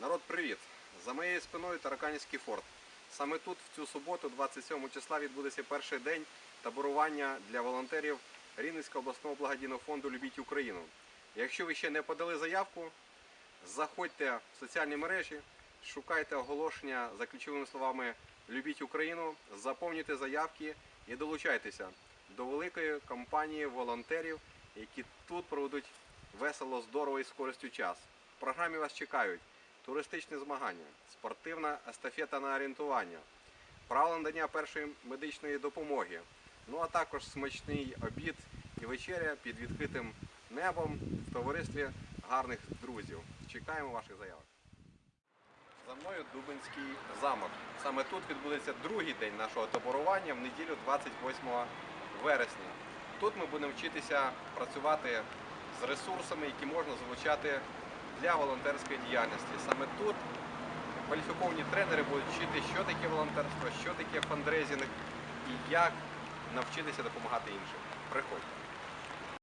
Народ, привіт! За моєю спиною Тараканівський форт. Саме тут, в цю суботу, 27 числа, відбудеться перший день таборування для волонтерів Рівненського обласного благодійного фонду Любіть Україну. Якщо ви ще не подали заявку, заходьте в соціальні мережі, шукайте оголошення за ключовими словами Любіть Україну, заповнюйте заявки і долучайтеся до великої кампанії волонтерів, які тут проведуть весело, здорово і з користю час. В програмі вас чекають туристичні змагання, спортивна естафета на орієнтування, правила надання першої медичної допомоги, ну а також смачний обід і вечеря під відкритим небом в товаристві гарних друзів. Чекаємо ваших заявок. За мною Дубинський замок. Саме тут відбудеться другий день нашого таборування в неділю 28 вересня. Тут ми будемо вчитися працювати з ресурсами, які можна залучати для волонтерської діяльності. Саме тут кваліфіковані тренери будуть вчити, що таке волонтерство, що таке фандрезінг і як навчитися допомагати іншим. Приходьте.